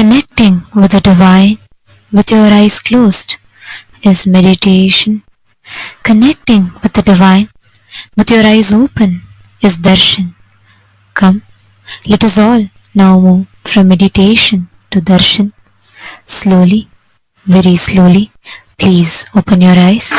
Connecting with the divine with your eyes closed is meditation. Connecting with the divine with your eyes open is darshan. Come, let us all now move from meditation to darshan. Slowly, very slowly, please open your eyes.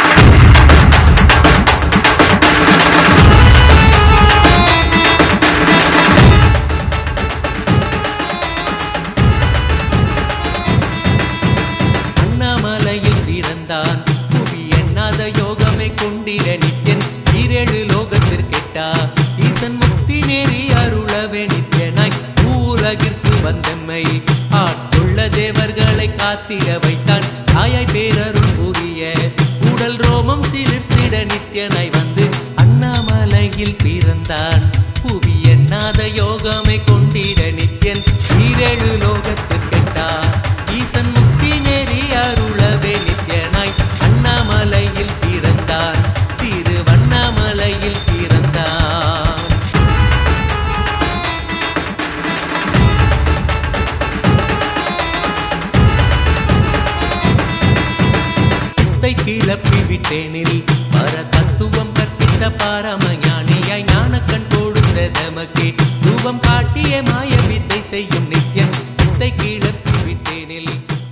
அண்ணாமலையில் புவி எண்ணாத யோகமே கொண்டிட நித்யன். ஈரேழு லோகத்திற்கெட்டா ஈசன் முக்தி நெறி அருளவே நித்யனாய். பூலகிற்கு வந்தம்மை. ஆட்கொள்ள தேவர்களை காத்திட வைத்தான். தாயாய் பேரருள் புரிய உடல் ரோமம் சிலிர்த்திட நித்யனாய் வந்து அண்ணாமலையில் பிறந்தான். முத்தை கிளப்பி விட்டேனில் பர தத்துவம் கற்பித்த பாரம பாரமஞானியாய் ஞானக்கண் போடுந்த தமக்கே ரூபம் காட்டிய மாய வித்தை செய்யும் நித்யன் வித்தை கிளப்பி விட்டேனில்